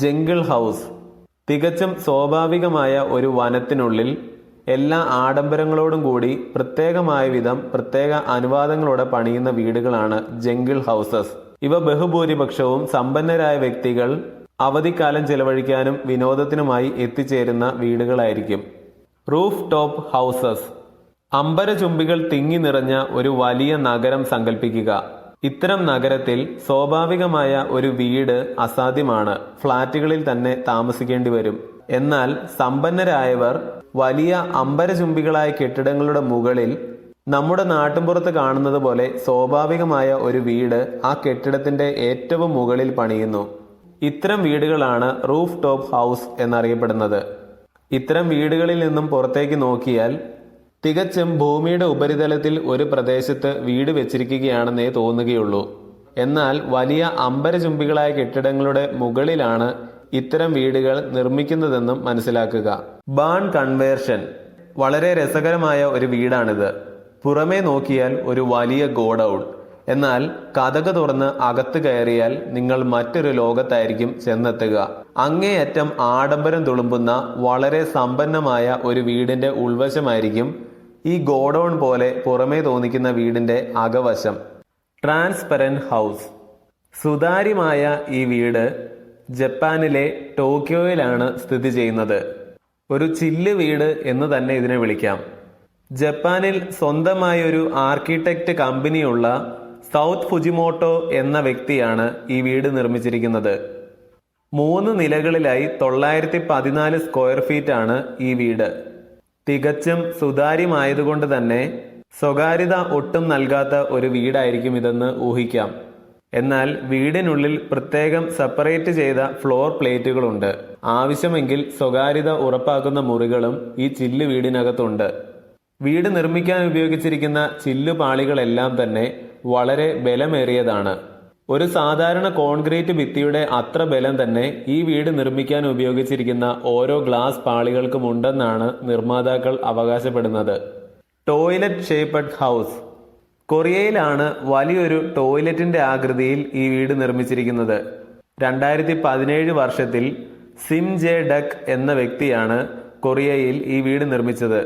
Jungle house. തികച്ചും സ്വാഭാവികമായ ഒരു വനത്തിനുള്ളിൽ എല്ലാ ആഡംബരങ്ങളോടും കൂടി പ്രത്യേകമായ വിധം പ്രത്യേക അനുവാദങ്ങളോടെ പണിയുന്ന വീടുകളാണ് ജംഗിൾ ഹൗസസ്. ഇവ ബഹുഭൂരിപക്ഷവും സമ്പന്നരായ വ്യക്തികൾ അവധിക്കാലം ചെലവഴിക്കാനും വിനോദത്തിനുമായി എത്തിച്ചേരുന്ന വീടുകളായിരിക്കും. Roof top houses. അമ്പരചുംബികൾ തിങ്ങി നിറഞ്ഞ ഒരു വലിയ നഗരം സങ്കല്പിക്കുക ഇത്തരം നഗരത്തിൽ സ്വാഭാവികമായ ഒരു വീട് അസാധ്യമാണ്. ഫ്ളാറ്റുകളിൽ തന്നെ താമസിക്കേണ്ടി വരും. എന്നാൽ സമ്പന്നരായവർ വലിയ അമ്പരചുംബികളായ കെട്ടിടങ്ങളുടെ മുകളിൽ നമ്മുടെ നാട്ടിൻപുറത്ത് കാണുന്നത് പോലെ സ്വാഭാവികമായ ഒരു വീട് ആ കെട്ടിടത്തിന്റെ ഏറ്റവും മുകളിൽ പണിയുന്നു. ഇത്തരം വീടുകളാണ് റൂഫ് ടോപ്പ് ഹൗസ് എന്നറിയപ്പെടുന്നത്. ഇത്തരം വീടുകളിൽ നിന്നും പുറത്തേക്ക് നോക്കിയാൽ തികച്ചും ഭൂമിയുടെ ഉപരിതലത്തിൽ ഒരു പ്രദേശത്ത് വീട് വെച്ചിരിക്കുകയാണെന്നേ തോന്നുകയുള്ളൂ. എന്നാൽ വലിയ അമ്പരചുംബികളായ കെട്ടിടങ്ങളുടെ മുകളിലാണ് ഇത്തരം വീടുകൾ നിർമ്മിക്കുന്നതെന്നും മനസ്സിലാക്കുക. ബാൺ കൺവേർഷൻ വളരെ രസകരമായ ഒരു വീടാണിത്. പുറമേ നോക്കിയാൽ ഒരു വലിയ ഗോഡൌൺ. എന്നാൽ കഥക തുറന്ന് അകത്ത് കയറിയാൽ നിങ്ങൾ മറ്റൊരു ലോകത്തായിരിക്കും ചെന്നെത്തുക. അങ്ങേയറ്റം ആഡംബരം തുളുമ്പുന്ന വളരെ സമ്പന്നമായ ഒരു വീടിന്റെ ഉൾവശമായിരിക്കും ഈ ഗോഡൗൺ പോലെ പുറമേ തോന്നിക്കുന്ന വീടിന്റെ അകവശം. Transparent house. സുതാര്യമായ ഈ വീട് ജപ്പാനിലെ ടോക്കിയോയിലാണ് സ്ഥിതി ചെയ്യുന്നത്. ഒരു ചില്ല് വീട് എന്ന് തന്നെ ഇതിനെ വിളിക്കാം. ജപ്പാനിൽ സ്വന്തമായ ഒരു ആർക്കിടെക്റ്റ് കമ്പനിയുള്ള സൗത്ത് ഫുജിമോട്ടോ എന്ന വ്യക്തിയാണ് ഈ വീട് നിർമ്മിച്ചിരിക്കുന്നത്. മൂന്ന് നിലകളിലായി തൊള്ളായിരത്തി പതിനാല് സ്ക്വയർ ഫീറ്റ് ആണ് ഈ വീട്. തികച്ചും സുതാര്യമായതുകൊണ്ട് തന്നെ സ്വകാര്യത ഒട്ടും നൽകാത്ത ഒരു വീടായിരിക്കും ഇതെന്ന് ഊഹിക്കാം. എന്നാൽ വീടിനുള്ളിൽ പ്രത്യേകം സെപ്പറേറ്റ് ചെയ്ത ഫ്ലോർ പ്ലേറ്റുകളുണ്ട്. ആവശ്യമെങ്കിൽ സ്വകാര്യത ഉറപ്പാക്കുന്ന മുറികളും ഈ ചില്ല് വീടിനകത്തുണ്ട്. വീട് നിർമ്മിക്കാൻ ഉപയോഗിച്ചിരിക്കുന്ന ചില്ലുപാളികളെല്ലാം തന്നെ വളരെ ബലമേറിയതാണ്. ഒരു സാധാരണ കോൺക്രീറ്റ് ഭിത്തിയുടെ അത്ര ബലം തന്നെ ഈ വീട് നിർമ്മിക്കാൻ ഉപയോഗിച്ചിരിക്കുന്ന ഓരോ ഗ്ലാസ് പാളികൾക്കും ഉണ്ടെന്നാണ് നിർമ്മാതാക്കൾ അവകാശപ്പെടുന്നത്. Toilet shaped house. കൊറിയയിലാണ് വലിയൊരു ടോയ്ലറ്റിന്റെ ആകൃതിയിൽ ഈ വീട് നിർമ്മിച്ചിരിക്കുന്നത്. രണ്ടായിരത്തി പതിനേഴ് വർഷത്തിൽ സിം ജെ ഡക് എന്ന വ്യക്തിയാണ് കൊറിയയിൽ ഈ വീട് നിർമ്മിച്ചത്.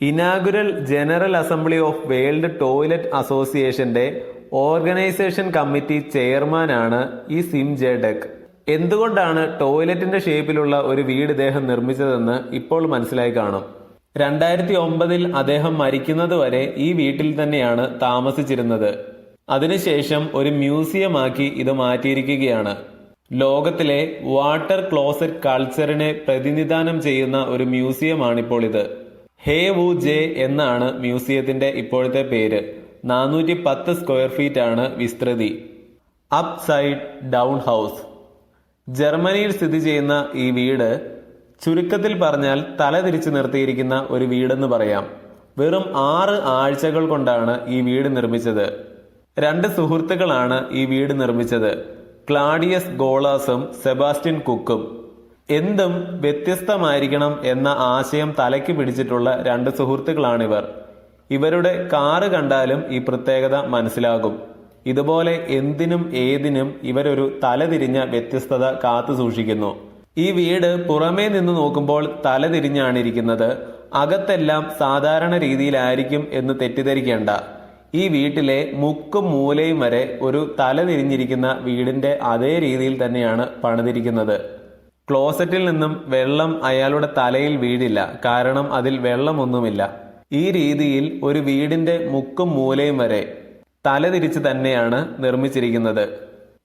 Inaugural general assembly of world toilet അസോസിയേഷന്റെ ഓർഗനൈസേഷൻ കമ്മിറ്റി ചെയർമാനാണ് ഈ സിം ജെ ഡെക്. എന്തുകൊണ്ടാണ് ടോയ്ലറ്റിന്റെ ഷേപ്പിലുള്ള ഒരു വീട് ഇദ്ദേഹം നിർമ്മിച്ചതെന്ന് ഇപ്പോൾ മനസ്സിലായി കാണും. രണ്ടായിരത്തി ഒമ്പതിൽ അദ്ദേഹം മരിക്കുന്നത് വരെ ഈ വീട്ടിൽ തന്നെയാണ് താമസിച്ചിരുന്നത്. അതിനുശേഷം ഒരു മ്യൂസിയമാക്കി ഇത് മാറ്റിയിരിക്കുകയാണ്. ലോകത്തിലെ വാട്ടർ ക്ലോസറ്റ് കൾച്ചറിനെ പ്രതിനിധാനം ചെയ്യുന്ന ഒരു മ്യൂസിയമാണിപ്പോൾ ഇത്. ഹേ വു ജെ എന്നാണ് മ്യൂസിയത്തിന്റെ ഇപ്പോഴത്തെ പേര്. നാനൂറ്റി പത്ത് സ്ക്വയർ ഫീറ്റ് ആണ് വിസ്തൃതി. Upside down house. ജർമ്മനിയിൽ സ്ഥിതി ചെയ്യുന്ന ഈ വീട് ചുരുക്കത്തിൽ പറഞ്ഞാൽ തല തിരിച്ചു നിർത്തിയിരിക്കുന്ന ഒരു വീടെന്ന് പറയാം. വെറും ആറ് ആഴ്ചകൾ കൊണ്ടാണ് ഈ വീട് നിർമ്മിച്ചത്. രണ്ട് സുഹൃത്തുക്കളാണ് ഈ വീട് നിർമ്മിച്ചത്. ക്ലാഡിയസ് ഗോളാസും സെബാസ്റ്റ്യൻ കുക്കും. എന്തും വ്യത്യസ്തമായിരിക്കണം എന്ന ആശയം തലയ്ക്ക് പിടിച്ചിട്ടുള്ള രണ്ട് സുഹൃത്തുക്കളാണിവർ. ഇവരുടെ കാറ് കണ്ടാലും ഈ പ്രത്യേകത മനസ്സിലാകും. ഇതുപോലെ എന്തിനും ഏതിനും ഇവരൊരു തലതിരിഞ്ഞ വ്യത്യസ്തത കാത്തു സൂക്ഷിക്കുന്നു. ഈ വീട് പുറമേ നിന്ന് നോക്കുമ്പോൾ തലതിരിഞ്ഞാണ് ഇരിക്കുന്നത് അകത്തെല്ലാം സാധാരണ രീതിയിലായിരിക്കും എന്ന് തെറ്റിദ്ധരിക്കേണ്ട. ഈ വീട്ടിലെ മുക്കും മൂലയും വരെ ഒരു തലതിരിഞ്ഞിരിക്കുന്ന വീടിന്റെ അതേ രീതിയിൽ തന്നെയാണ് പണിതിരിക്കുന്നത്. ക്ലോസറ്റിൽ നിന്നും വെള്ളം അയാളുടെ തലയിൽ വീഴില്ല. കാരണം അതിൽ വെള്ളമൊന്നുമില്ല. ഈ രീതിയിൽ ഒരു വീടിന്റെ മുക്കും മൂലയും വരെ തലതിരിച്ച് തന്നെയാണ് നിർമ്മിച്ചിരിക്കുന്നത്.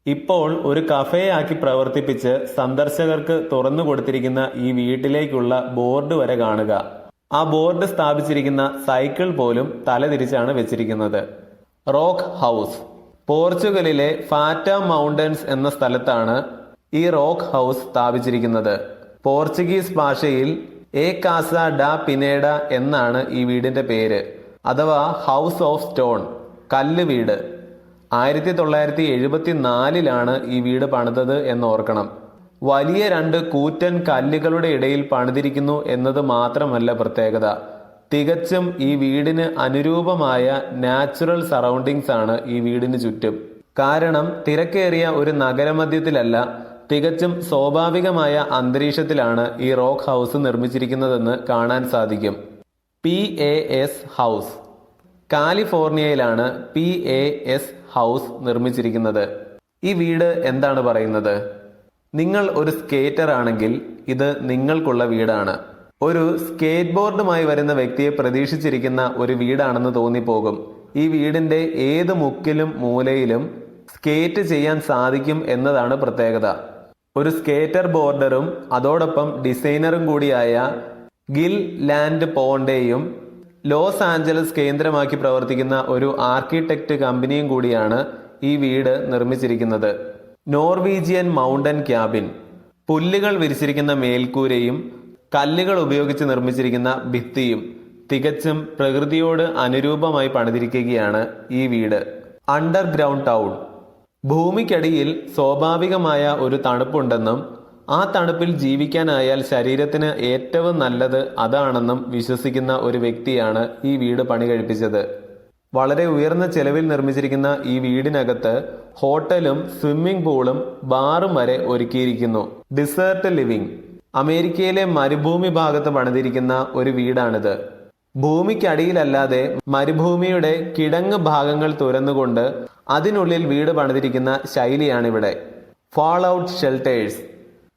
ഇപ്പോൾ ഒരു കഫേയാക്കി പ്രവർത്തിപ്പിച്ച് സന്ദർശകർക്ക് തുറന്നു കൊടുത്തിരിക്കുന്ന ഈ വീട്ടിലേക്കുള്ള ബോർഡ് വരെ കാണുക. ആ ബോർഡ് സ്ഥാപിച്ചിരിക്കുന്ന സൈക്കിൾ പോലും തലതിരിച്ചാണ് വെച്ചിരിക്കുന്നത്. Rock house. പോർച്ചുഗലിലെ ഫാറ്റ മൗണ്ടൻസ് എന്ന സ്ഥലത്താണ് ഈ റോക്ക് ഹൗസ് സ്ഥാപിച്ചിരിക്കുന്നത്. പോർച്ചുഗീസ് ഭാഷയിൽ എ കാസ ഡ പിനേഡ എന്നാണ് ഈ വീടിന്റെ പേര്. അഥവാ ഹൗസ് ഓഫ് സ്റ്റോൺ കല്ല് വീട്. ആയിരത്തി തൊള്ളായിരത്തി എഴുപത്തി നാലിലാണ് ഈ വീട് പണിതത് എന്ന് ഓർക്കണം വലിയ രണ്ട് കൂറ്റൻ കല്ലുകളുടെ ഇടയിൽ പണിതിരിക്കുന്നു എന്നത് മാത്രമല്ല പ്രത്യേകത. തികച്ചും ഈ വീടിന് അനുരൂപമായ നാച്ചുറൽ സറൗണ്ടിങ്സ് ആണ് ഈ വീടിന് ചുറ്റും. കാരണം തിരക്കേറിയ ഒരു നഗരമധ്യത്തിലല്ല തികച്ചും സ്വാഭാവികമായ അന്തരീക്ഷത്തിലാണ് ഈ റോക്ക് ഹൗസ് നിർമ്മിച്ചിരിക്കുന്നതെന്ന് കാണാൻ സാധിക്കും. P A S house. കാലിഫോർണിയയിലാണ് P A S house നിർമ്മിച്ചിരിക്കുന്നത്. ഈ വീട് എന്താണ് പറയുന്നത്? നിങ്ങൾ ഒരു സ്കേറ്റർ ആണെങ്കിൽ ഇത് നിങ്ങൾക്കുള്ള വീടാണ്. ഒരു സ്കേറ്റ് ബോർഡുമായി വരുന്ന വ്യക്തിയെ പ്രതീക്ഷിച്ചിരിക്കുന്ന ഒരു വീടാണെന്ന് തോന്നിപ്പോകും. ഈ വീടിന്റെ ഏത് മുക്കിലും മൂലയിലും സ്കേറ്റ് ചെയ്യാൻ സാധിക്കും എന്നതാണ് പ്രത്യേകത. ഒരു സ്കേറ്റർ ബോർഡറും അതോടൊപ്പം ഡിസൈനറും കൂടിയായ ഗിൽ ലാൻഡ് പോണ്ടേയും ലോസ് ആഞ്ചലസ് കേന്ദ്രമാക്കി പ്രവർത്തിക്കുന്ന ഒരു ആർക്കിടെക്റ്റ് കമ്പനിയും കൂടിയാണ് ഈ വീട് നിർമ്മിച്ചിരിക്കുന്നത്. Norwegian mountain cabin. പുല്ലുകൾ വിരിച്ചിരിക്കുന്ന മേൽക്കൂരയും കല്ലുകൾ ഉപയോഗിച്ച് നിർമ്മിച്ചിരിക്കുന്ന ഭിത്തിയും തികച്ചും പ്രകൃതിയോട് അനുരൂപമായി പണിതിരിക്കുകയാണ് ഈ വീട്. Underground town. ഭൂമിക്കടിയിൽ സ്വാഭാവികമായ ഒരു തണുപ്പുണ്ടെന്നും ആ തണുപ്പിൽ ജീവിക്കാനായാൽ ശരീരത്തിന് ഏറ്റവും നല്ലത് അതാണെന്നും വിശ്വസിക്കുന്ന ഒരു വ്യക്തിയാണ് ഈ വീട് പണി കഴിപ്പിച്ചത് വളരെ ഉയർന്ന ചെലവിൽ നിർമ്മിച്ചിരിക്കുന്ന ഈ വീടിനകത്ത് ഹോട്ടലും സ്വിമ്മിംഗ് പൂളും ബാറും വരെ ഒരുക്കിയിരിക്കുന്നു. Desert living. അമേരിക്കയിലെ മരുഭൂമി ഭാഗത്ത് പണിതിരിക്കുന്ന ഒരു വീടാണിത്. ഭൂമിക്കടിയിലല്ലാതെ മരുഭൂമിയുടെ കിടങ്ങ് ഭാഗങ്ങൾ തുരന്നുകൊണ്ട് അതിനുള്ളിൽ വീട് പണിതിരിക്കുന്ന ശൈലിയാണിവിടെ. ഫാൾ ഔട്ട് ഷെൽട്ടേഴ്സ്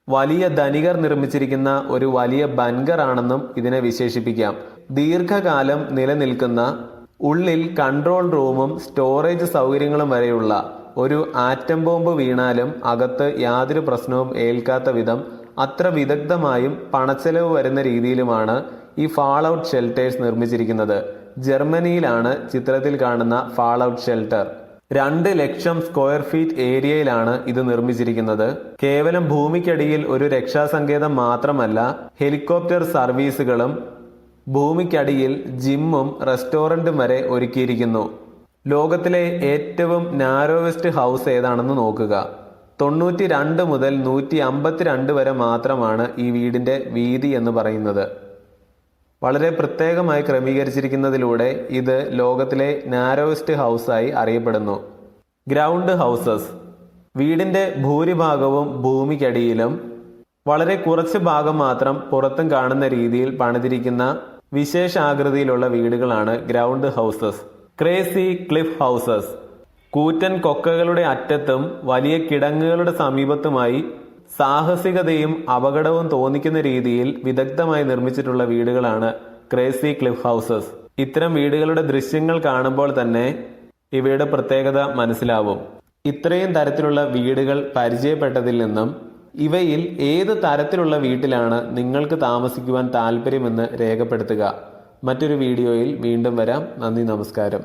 വലിയ ധനികർ നിർമ്മിച്ചിരിക്കുന്ന ഒരു വലിയ ബൻഗർ ആണെന്നും ഇതിനെ വിശേഷിപ്പിക്കാം. ദീർഘകാലം നിലനിൽക്കുന്ന ഉള്ളിൽ കൺട്രോൾ റൂമും സ്റ്റോറേജ് സൗകര്യങ്ങളും വരെയുള്ള ഒരു ആറ്റം ബോംബ് വീണാലും അകത്ത് യാതൊരു പ്രശ്നവും ഏൽക്കാത്ത വിധം അത്ര വിദഗ്ധമായും പണച്ചെലവ് വരുന്ന രീതിയിലുമാണ് ഈ ഫാൾ ഔട്ട് ഷെൽട്ടേഴ്സ് നിർമ്മിച്ചിരിക്കുന്നത്. ജർമ്മനിയിലാണ് ചിത്രത്തിൽ കാണുന്ന ഫാൾ ഔട്ട് ഷെൽട്ടർ രണ്ട് ലക്ഷം സ്ക്വയർ ഫീറ്റ് ഏരിയയിലാണ് ഇത് നിർമ്മിച്ചിരിക്കുന്നത്. കേവലം ഭൂമിക്കടിയിൽ ഒരു രക്ഷാസങ്കേതം മാത്രമല്ല ഹെലികോപ്റ്റർ സർവീസുകളും ഭൂമിക്കടിയിൽ ജിമ്മും റെസ്റ്റോറന്റും വരെ ഒരുക്കിയിരിക്കുന്നു. ലോകത്തിലെ ഏറ്റവും നാരോവെസ്റ്റ് ഹൗസ് ഏതാണെന്ന് നോക്കുക. തൊണ്ണൂറ്റി രണ്ട് മുതൽ നൂറ്റി അമ്പത്തിരണ്ട് വരെ മാത്രമാണ് ഈ വീടിന്റെ വീതി എന്ന് പറയുന്നത്. വളരെ പ്രത്യേകമായി ക്രമീകരിച്ചിരിക്കുന്നതിലൂടെ ഇത് ലോകത്തിലെ നാരോവസ്റ്റ് ഹൗസായി അറിയപ്പെടുന്നു. ഗ്രൗണ്ട് ഹൗസസ് വീടിന്റെ ഭൂരിഭാഗവും ഭൂമിക്കടിയിലും വളരെ കുറച്ച് ഭാഗം മാത്രം പുറത്തും കാണുന്ന രീതിയിൽ പണിതിരിക്കുന്ന വിശേഷാകൃതിയിലുള്ള വീടുകളാണ് ground houses crazy cliff houses കൂറ്റൻ കൊക്കകളുടെ അറ്റത്തും വലിയ കിടങ്ങുകളുടെ സമീപത്തുമായി സാഹസികതയും അപകടവും തോന്നിക്കുന്ന രീതിയിൽ വിദഗ്ധമായി നിർമ്മിച്ചിട്ടുള്ള വീടുകളാണ് ക്രേസി ക്ലിഫ് ഹൗസസ്. ഇത്തരം വീടുകളുടെ ദൃശ്യങ്ങൾ കാണുമ്പോൾ തന്നെ ഇവയുടെ പ്രത്യേകത മനസ്സിലാവും. ഇത്രയും തരത്തിലുള്ള വീടുകൾ പരിചയപ്പെട്ടതിൽ നിന്നും ഇവയിൽ ഏത് തരത്തിലുള്ള വീട്ടിലാണ് നിങ്ങൾക്ക് താമസിക്കുവാൻ താല്പര്യമെന്ന് രേഖപ്പെടുത്തുക. മറ്റൊരു വീഡിയോയിൽ വീണ്ടും വരാം. നന്ദി നമസ്കാരം.